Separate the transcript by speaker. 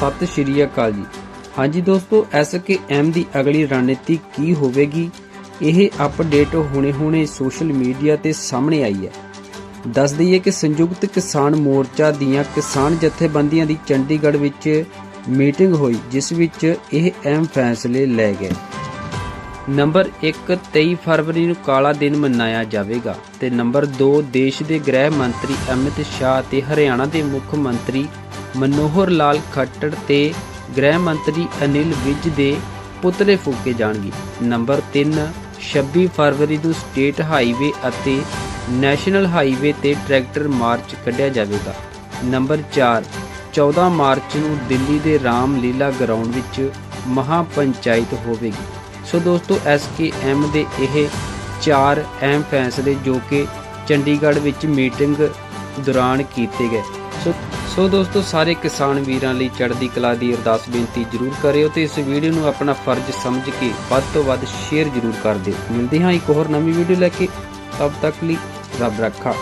Speaker 1: ਸਤਿ ਸ਼੍ਰੀ ਅਕਾਲ ਜੀ। ਹਾਂਜੀ ਦੋਸਤੋ ਐਸਕੇਐਮ ਦੀ ਅਗਲੀ ਰਣਨੀਤੀ ਕੀ ਹੋਵੇਗੀ? ਇਹ ਅਪਡੇਟ ਹੁਣੇ-ਹੁਣੇ ਸੋਸ਼ਲ ਮੀਡੀਆ ਤੇ ਸਾਹਮਣੇ ਆਈ ਹੈ। ਦੱਸ ਦਈਏ ਕਿ ਸੰਯੁਕਤ ਕਿਸਾਨ ਮੋਰਚਾ ਦੀਆਂ ਕਿਸਾਨ ਜਥੇਬੰਦੀਆਂ ਦੀ ਚੰਡੀਗੜ੍ਹ ਵਿੱਚ ਮੀਟਿੰਗ ਹੋਈ, ਜਿਸ ਵਿੱਚ ਇਹ ਅਹਿਮ ਫੈਸਲੇ ਲਏ ਗਏ। ਨੰਬਰ 1 23 ਫਰਵਰੀ ਨੂੰ ਕਾਲਾ ਦਿਨ ਮਨਾਇਆ ਜਾਵੇਗਾ ਤੇ ਨੰਬਰ 2 ਦੇਸ਼ ਦੇ ਗ੍ਰਹਿ ਮੰਤਰੀ ਅਮਿਤ ਸ਼ਾਹ ਤੇ ਹਰਿਆਣਾ ਦੇ ਮੁੱਖ ਮੰਤਰੀ ਮਨੋਹਰ ਲਾਲ ਖੱਟੜ ਤੇ ਗ੍ਰਹਿ ਮੰਤਰੀ ਅਨਿਲ ਵਿਜ ਦੇ ਪੁਤਲੇ ਫੂਕੇ ਜਾਣਗੇ। ਨੰਬਰ 3 26 ਫਰਵਰੀ ਨੂੰ ਸਟੇਟ ਹਾਈਵੇ ਅਤੇ ਨੈਸ਼ਨਲ ਹਾਈਵੇ ਤੇ ਟਰੈਕਟਰ ਮਾਰਚ ਕੱਢਿਆ ਜਾਵੇਗਾ। ਨੰਬਰ 4 14 ਮਾਰਚ ਨੂੰ ਦਿੱਲੀ ਦੇ ਰਾਮ ਲੀਲਾ ਗਰਾਊਂਡ ਵਿੱਚ ਮਹਾ ਪੰਚਾਇਤ ਹੋਵੇਗੀ। ਸੋ ਦੋਸਤੋ ਐਸਕੇਐਮ ਦੇ ਇਹ ਚਾਰ ਅਹਿਮ ਫੈਸਲੇ ਜੋ ਕਿ ਚੰਡੀਗੜ੍ਹ ਵਿੱਚ ਮੀਟਿੰਗ ਦੌਰਾਨ ਕੀਤੇ ਗਏ। ਸੋ ਸੋ ਦੋਸਤੋ, ਸਾਰੇ ਕਿਸਾਨ ਵੀਰਾਂ ਲਈ ਚੜ੍ਹਦੀ ਕਲਾ ਦੀ ਅਰਦਾਸ ਬੇਨਤੀ ਜ਼ਰੂਰ ਕਰਿਓ ਤੇ ਇਸ ਵੀਡੀਓ ਨੂੰ ਆਪਣਾ ਫਰਜ਼ ਸਮਝ ਕੇ ਵੱਧ ਤੋਂ ਵੱਧ ਸ਼ੇਅਰ ਜ਼ਰੂਰ ਕਰ ਦਿਓ। ਮਿਲਦੇ ਹਾਂ ਇੱਕ ਹੋਰ ਨਵੀਂ ਵੀਡੀਓ ਲੈ ਕੇ। ਤਬ ਤੱਕ ਲਈ ਰੱਬ ਰੱਖਾ।